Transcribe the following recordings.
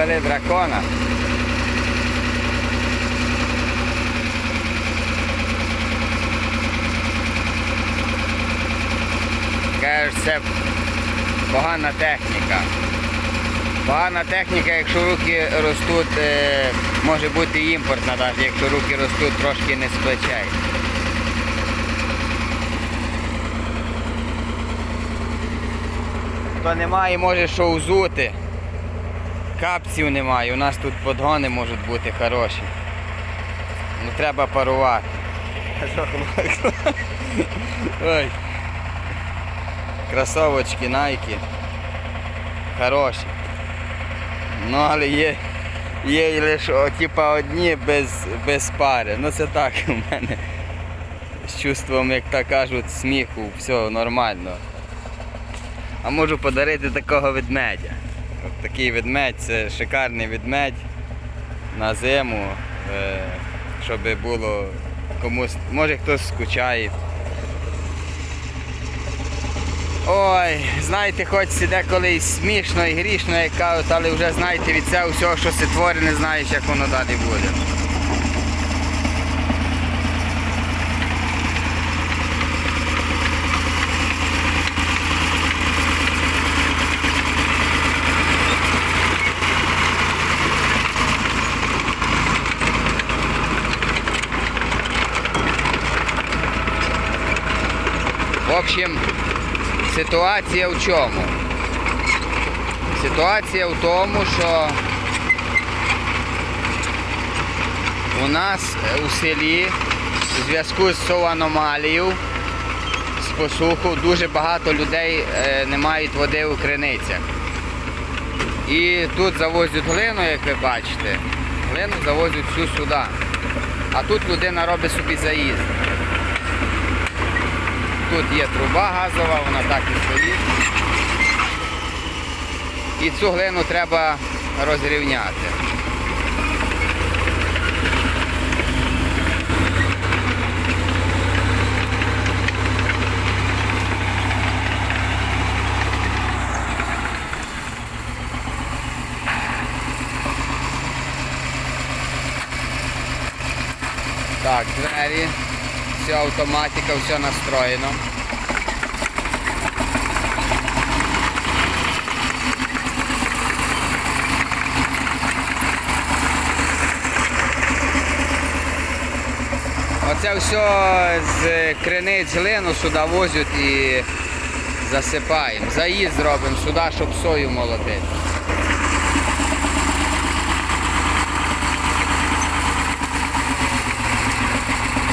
завели дракона. Кажуть, це погана техніка. Погана техніка, якщо руки ростуть, е, може бути імпортна навіть, якщо руки ростуть трошки не з плечей. Хто немає, може що взути. Капців немає, у нас тут подгони можуть бути хороші. Ну треба парувати. Ой. Кросовочки, найки. Хороші. Ну але є, є і лише типа одні без, без пари. Ну це так у мене. З чувством, як так кажуть, сміху, все нормально. А можу подарити такого ведмедя. Такий ведмедь, це шикарний ведмедь на зиму, е, щоб було комусь, може хтось скучає. Ой, знаєте, хоч іде колись смішно і грішно, як кажуть, але вже знаєте від цього всього, що ситворі, не знаєш, як воно далі буде. Общем, ситуація в чому? Ситуація в тому, що у нас е, у селі у зв'язку з цією аномалією, з посуху, дуже багато людей е, не мають води у криницях. І тут завозять глину, як ви бачите. Глину завозять всю сюди. А тут людина робить собі заїзд. Тут є труба газова, вона так і стоїть. І цю глину треба розрівняти. Так, двері, все автоматика, все настроєно. Оце все з криниць глину сюди возять і засипаємо. Заїзд зробимо сюди, щоб сою молотити.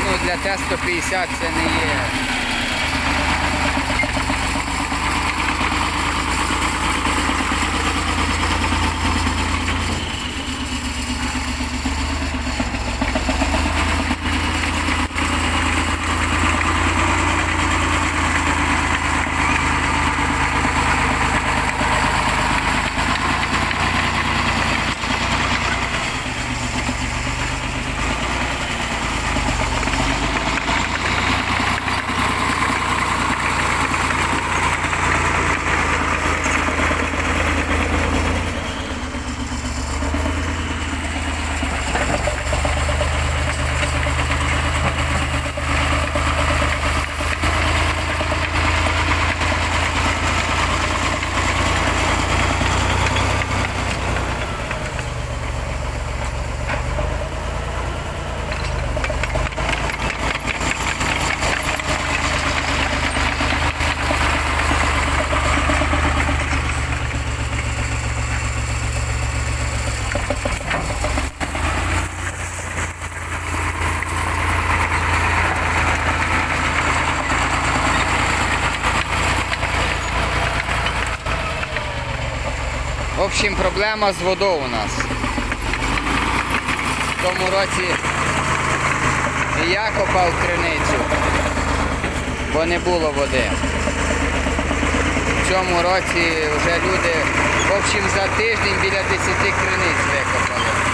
Ну, для Т-150 це не є. В общем, проблема з водою у нас. В тому році я копав криницю, бо не було води. В цьому році вже люди, в общем, за тиждень біля 10 криниць викопали.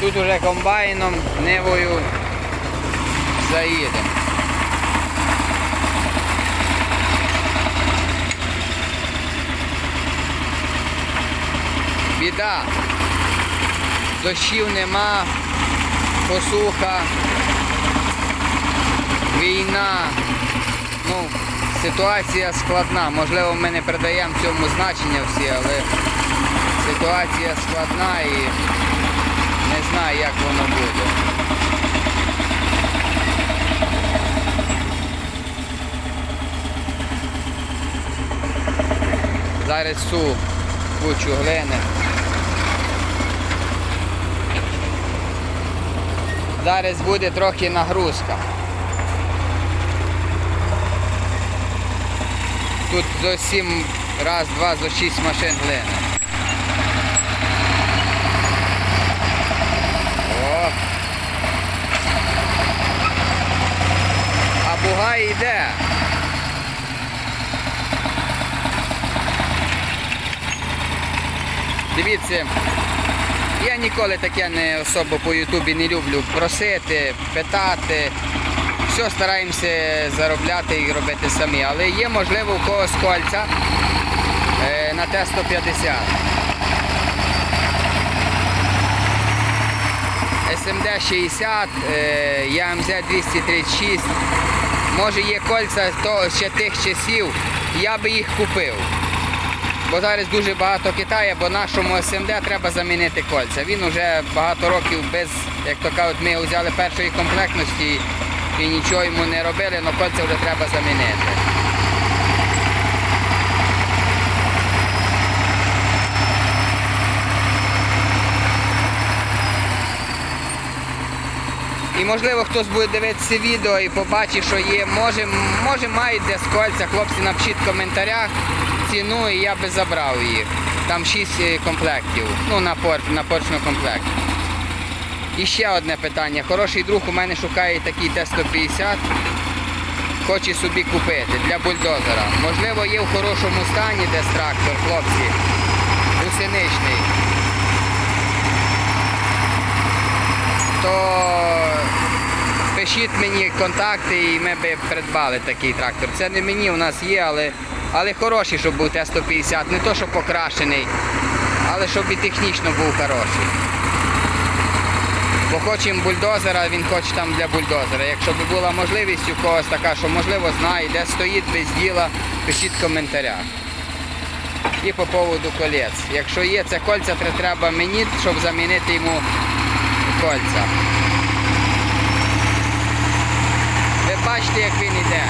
Тут уже комбайном, нивою заїдемо. Біда. Дощів нема, посуха, війна. Ну, ситуація складна. Можливо, ми не придаємо цьому значення всі, але ситуація складна і знаю, як воно буде. Зараз цю кучу глини. Зараз буде трохи нагрузка. Тут зо сім, раз, два, зо шість машин глини. Йде. Дивіться, я ніколи таке не особо по Ютубі не люблю просити, питати. Все стараємося заробляти і робити самі. Але є можливо у когось кольця е, на Т-150. СМД 60, е, ЯМЗ 236. Може є кольця ще тих часів, я би їх купив. Бо зараз дуже багато Китаю, бо нашому СМД треба замінити кольця. Він вже багато років без, як то кажуть, ми взяли першої комплектності і нічого йому не робили, але кольця вже треба замінити. І можливо хтось буде дивитися відео і побачить, що є, може, може мають десь кольця, хлопці напишіть в коментарях ціну і я би забрав їх. Там 6 комплектів, ну на порт, на порчну комплект. І ще одне питання. Хороший друг у мене шукає такий Т-150. Хоче собі купити для бульдозера. Можливо, є в хорошому стані десь трактор, хлопці. Гусеничний. То пишіть мені контакти і ми би придбали такий трактор. Це не мені, у нас є, але, але хороший, щоб був Т-150. Не то, що покрашений, але щоб і технічно був хороший. Бо хочемо бульдозера, він хоче там для бульдозера. Якщо б була можливість у когось така, що можливо знає, де стоїть без діла, пишіть в коментарях. І по поводу колець. Якщо є це кольця, то треба мені, щоб замінити йому кольця. Ви бачите, як він йде.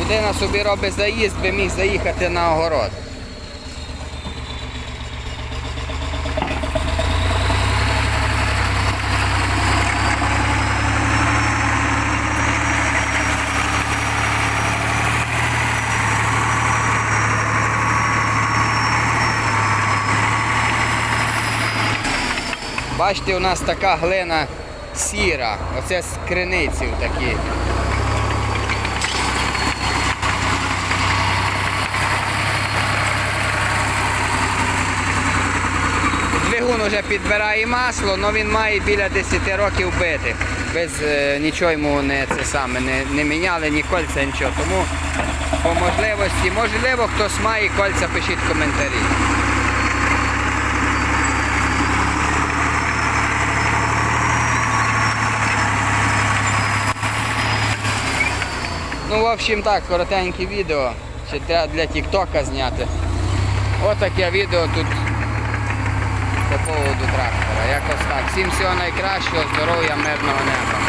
Людина собі робить заїзд, би міг заїхати на огород. Бачите, у нас така глина сіра. Оце з криниців такі. Двигун вже підбирає масло, але він має біля 10 років битих. Без е, нічого йому не це саме не, не міняли, ні кольця, нічого. Тому по можливості, можливо, хтось має кольця, пишіть коментарі. Ну, в общем так, коротеньке відео. Ще треба для Тіктока зняти. Отаке відео тут по поводу трактора. Якось так. Всім всього найкращого, здоров'я, мирного неба.